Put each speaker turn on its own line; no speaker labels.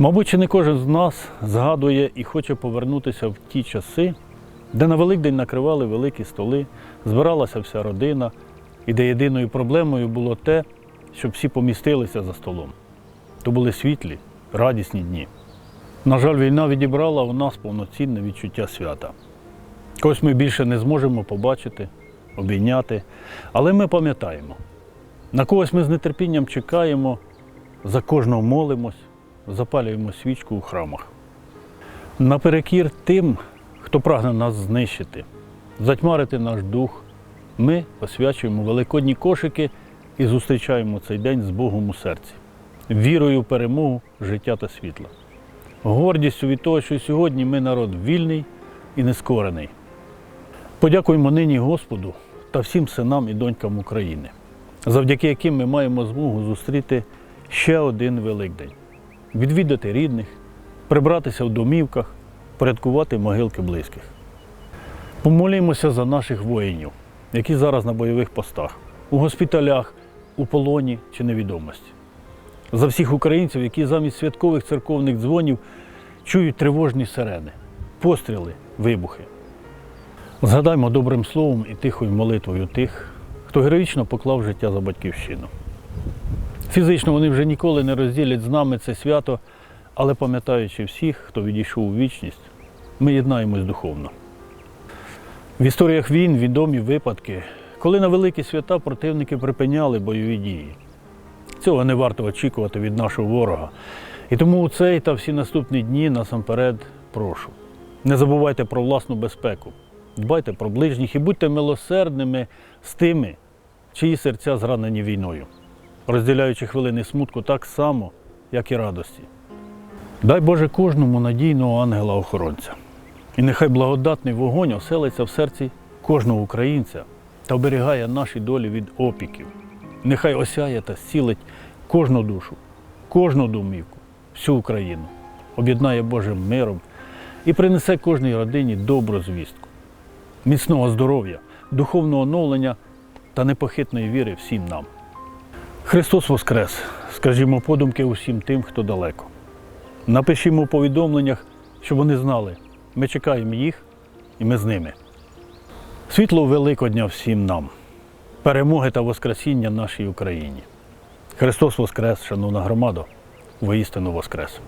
Мабуть, чи не кожен з нас згадує і хоче повернутися в ті часи, де на Великдень накривали великі столи, збиралася вся родина, і де єдиною проблемою було те, щоб всі помістилися за столом. То були світлі, радісні дні. На жаль, війна відібрала у нас повноцінне відчуття свята. Когось ми більше не зможемо побачити, обійняти, але ми пам'ятаємо. На когось ми з нетерпінням чекаємо, за кожного молимось, запалюємо свічку у храмах. Наперекір тим, хто прагне нас знищити, затьмарити наш дух, ми освячуємо великодні кошики і зустрічаємо цей день з Богом у серці, вірою в перемогу життя та світла, гордістю від того, що сьогодні ми народ вільний і нескорений. Подякуємо нині Господу та всім синам і донькам України, завдяки яким ми маємо змогу зустріти ще один Великдень, відвідати рідних, прибратися в домівках, порядкувати могилки близьких. Помолімося за наших воїнів, які зараз на бойових постах, у госпіталях, у полоні чи невідомості. За всіх українців, які замість святкових церковних дзвонів чують тривожні сирени, постріли, вибухи. Згадаймо добрим словом і тихою молитвою тих, хто героїчно поклав життя за батьківщину. Фізично вони вже ніколи не розділять з нами це свято, але пам'ятаючи всіх, хто відійшов у вічність, ми єднаємось духовно. В історіях війн відомі випадки, коли на великі свята противники припиняли бойові дії. Цього не варто очікувати від нашого ворога. І тому у цей та всі наступні дні насамперед прошу. Не забувайте про власну безпеку, дбайте про ближніх і будьте милосердними з тими, чиї серця зранені війною, розділяючи хвилини смутку так само, як і радості. Дай Боже кожному надійного ангела-охоронця. І нехай благодатний вогонь оселиться в серці кожного українця та оберігає наші долі від опіків. Нехай осяє та зцілить кожну душу, кожну домівку, всю Україну, об'єднає Божим миром і принесе кожній родині добру звістку, міцного здоров'я, духовного оновлення та непохитної віри всім нам. Христос Воскрес! Скажімо подумки усім тим, хто далеко. Напишімо у повідомленнях, щоб вони знали, ми чекаємо їх і ми з ними. Світло Великодня всім нам, перемоги та Воскресіння нашій Україні. Христос Воскрес, шановна громада, воістину Воскрес!